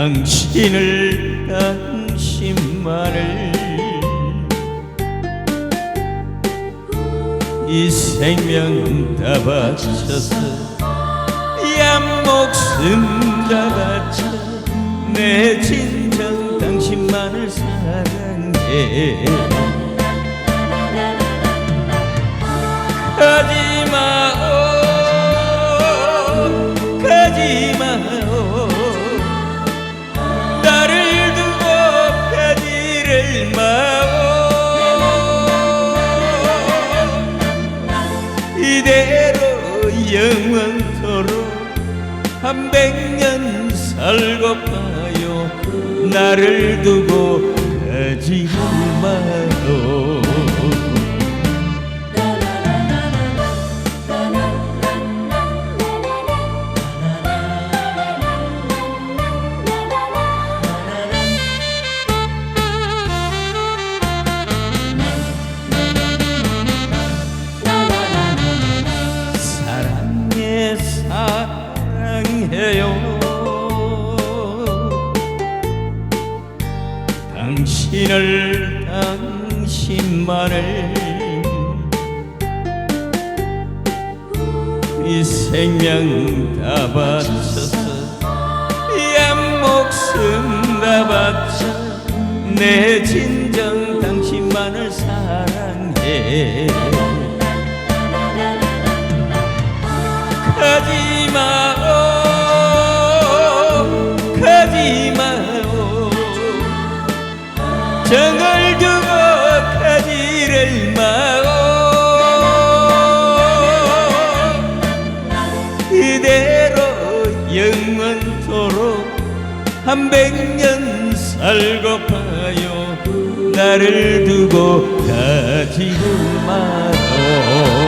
당신을 당신만을 이 생명 다 바쳐서 양 목숨 다 바쳐 내 진정 당신만을 사랑해. 가지 마오 이대로 영원토록 한 백년 살고 봐요. 나를 두고 가지 마요 해요. 당신을 당신만을 이 생명 다 바쳐서 양 목숨 다 바쳐 내 진정 당신만을 사랑해 정을 두고 가지를 마오 이대로 영원토록 한 백년 살고 봐요. 나를 두고 가지 마요